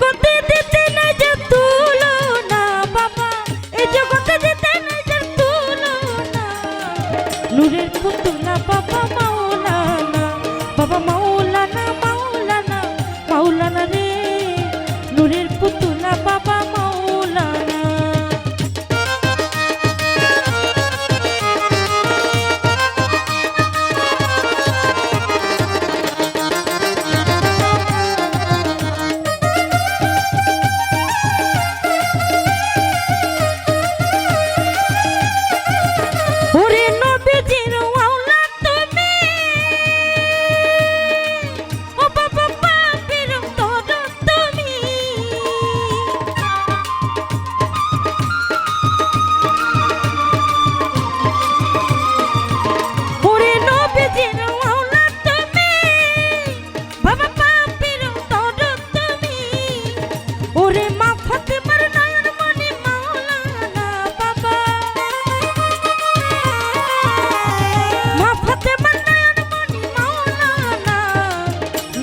জগতে দিতে নাই যে তুলনা, বাবা। এই জগতে দিতে নাই যে তুলনা। নূরের পুতুলা, বাবা, মা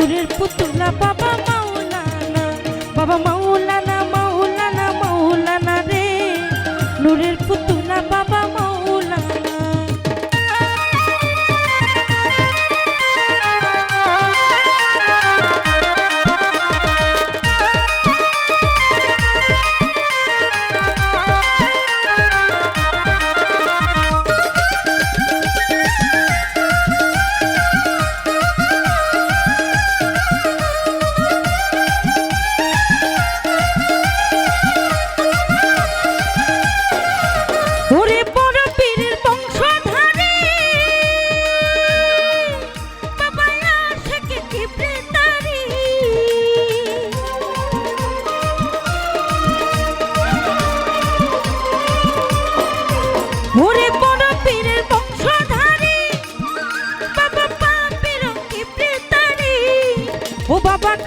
নূরের পুতুলা বাবা মাওলানা বাবা মাওলানা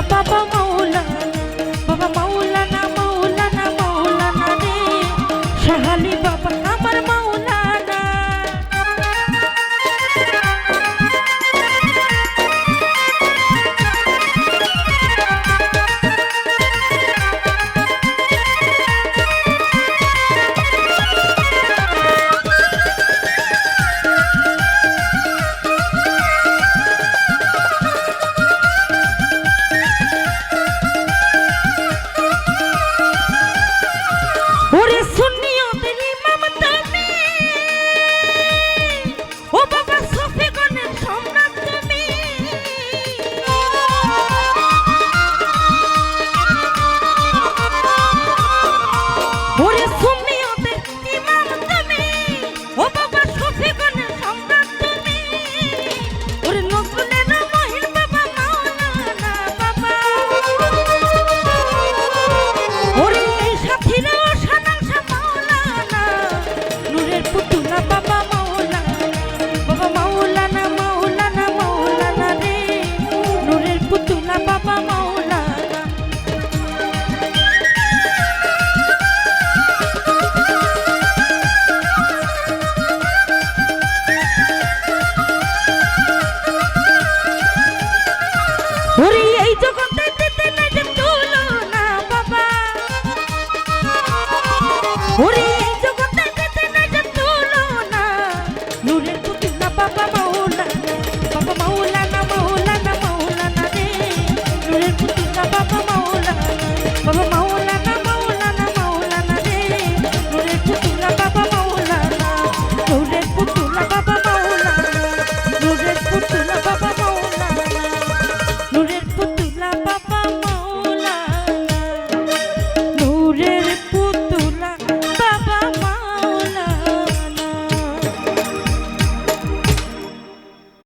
papa.